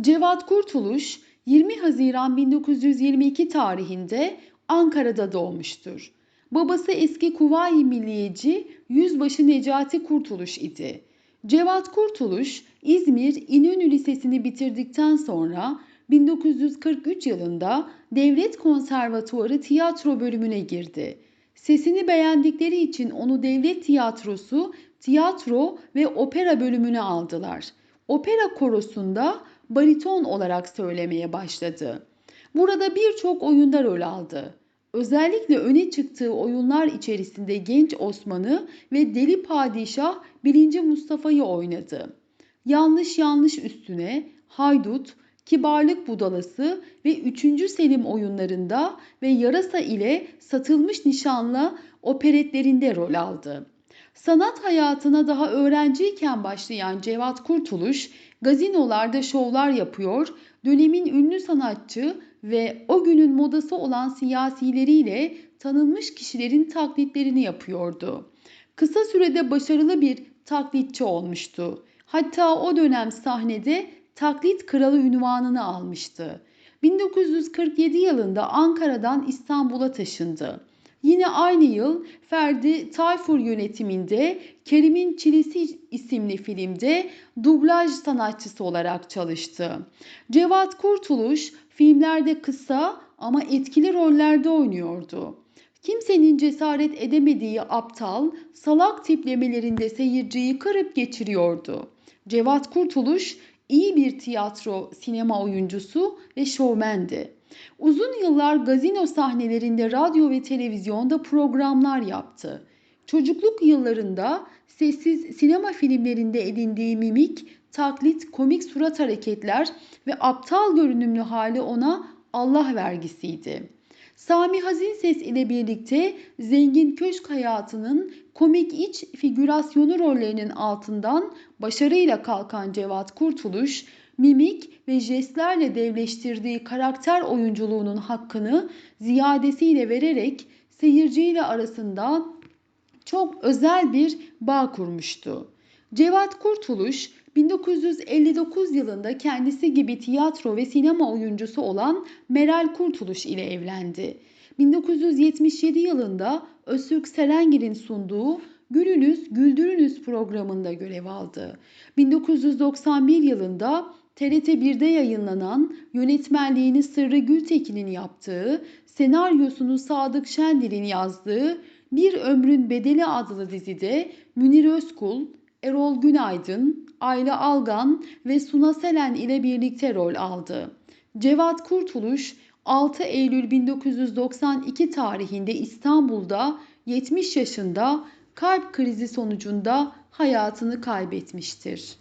Cevat Kurtuluş 20 Haziran 1922 tarihinde Ankara'da doğmuştur. Babası eski Kuvayi Milliyeci Yüzbaşı Necati Kurtuluş idi. Cevat Kurtuluş İzmir İnönü Lisesi'ni bitirdikten sonra 1943 yılında Devlet Konservatuarı tiyatro bölümüne girdi. Sesini beğendikleri için onu devlet tiyatrosu, tiyatro ve opera bölümüne aldılar. Opera korosunda bariton olarak söylemeye başladı. Burada birçok oyunda rol aldı. Özellikle öne çıktığı oyunlar içerisinde Genç Osman'ı ve Deli Padişah 1. Mustafa'yı oynadı. Yanlış yanlış üstüne, Haydut, Kibarlık Budalası ve 3. Selim oyunlarında ve Yarasa ile Satılmış Nişanlı operetlerinde rol aldı. Sanat hayatına daha öğrenciyken başlayan Cevat Kurtuluş, gazinolarda şovlar yapıyor, dönemin ünlü sanatçı ve o günün modası olan siyasileriyle tanınmış kişilerin taklitlerini yapıyordu. Kısa sürede başarılı bir taklitçi olmuştu. Hatta o dönem sahnede taklit kralı ünvanını almıştı. 1947 yılında Ankara'dan İstanbul'a taşındı. Yine aynı yıl Ferdi Tayfur yönetiminde Kerim'in Çilesi isimli filmde dublaj sanatçısı olarak çalıştı. Cevat Kurtuluş filmlerde kısa ama etkili rollerde oynuyordu. Kimsenin cesaret edemediği aptal, salak tiplemelerinde seyirciyi kırıp geçiriyordu. Cevat Kurtuluş iyi bir tiyatro, sinema oyuncusu ve şovmendi. Uzun yıllar gazino sahnelerinde radyo ve televizyonda programlar yaptı. Çocukluk yıllarında sessiz sinema filmlerinde edindiği mimik, taklit, komik surat hareketler ve aptal görünümlü hali ona Allah vergisiydi. Sami Hazinses ile birlikte zengin köşk hayatının komik iç figürasyonu rollerinin altından başarıyla kalkan Cevat Kurtuluş, mimik ve jestlerle devleştirdiği karakter oyunculuğunun hakkını ziyadesiyle vererek seyirciyle arasında çok özel bir bağ kurmuştu. Cevat Kurtuluş 1959 yılında kendisi gibi tiyatro ve sinema oyuncusu olan Meral Kurtuluş ile evlendi. 1977 yılında Öztürk Serengil'in sunduğu Gülünüz Güldürünüz programında görev aldı. 1991 yılında TRT 1'de yayınlanan yönetmenliğini Sırrı Gültekin'in yaptığı, senaryosunu Sadık Şendil'in yazdığı Bir Ömrün Bedeli adlı dizide Münir Özkul, Erol Günaydın, Ayla Algan ve Suna Selen ile birlikte rol aldı. Cevat Kurtuluş 6 Eylül 1992 tarihinde İstanbul'da 70 yaşında kalp krizi sonucunda hayatını kaybetmiştir.